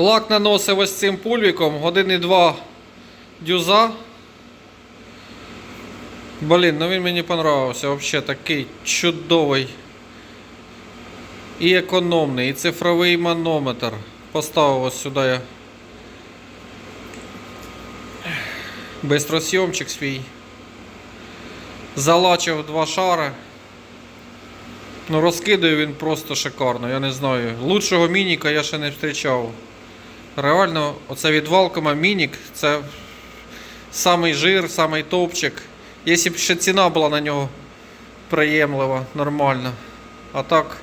Лак наносив ось цим пульвіком, години два дюза. Блін, ну він мені понравився. Взагалі такий чудовий. І економний, і цифровий манометр. Поставив ось сюди я. Бистросйомчик свій. Залачив два шари. Ну, розкидає він просто шикарно, я не знаю. Лучшого мініка я ще не зустрічав. Реально, оце від мінік це самий жир, самий топчик. Якщо б ще ціна була на нього приємлива, нормальна. А так,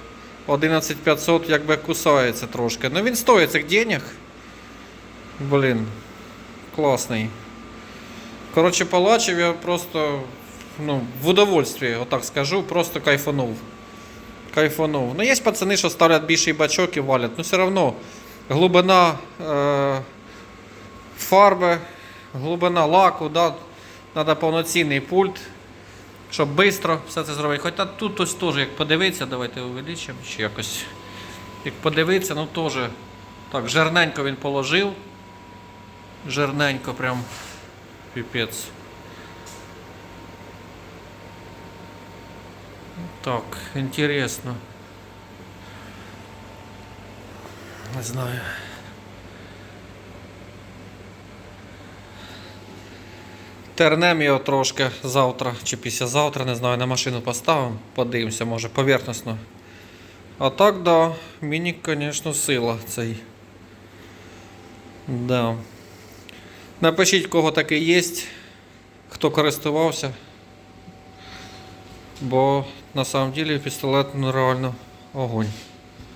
11500 якби кусається трошки. Ну він стоїть цих денег. Блін, класний. Коротше, палачив я просто ну, в удовольствии, отак скажу, просто кайфанув. Кайфанув. Ну, є пацани, що ставлять більший бачок і валять. Ну, все одно глибина е, фарби, глибина лаку, да, треба повноцінний пульт, щоб швидко все це зробити. Хоча тут ось теж, як подивитися, давайте увеличимо чи якось. Як подивитися, ну теж так, жирненько він положив. Жирненько прям піпець. Так, интересно. Не знаю. Тернем його трошки завтра чи післязавтра, не знаю, на машину поставимо, подивимося, може поверхностно. А так, да, мінік, звісно, сила цей. Да. Напишіть, кого такий є, хто користувався. Бо на самом деле пістолет ну, реально огонь.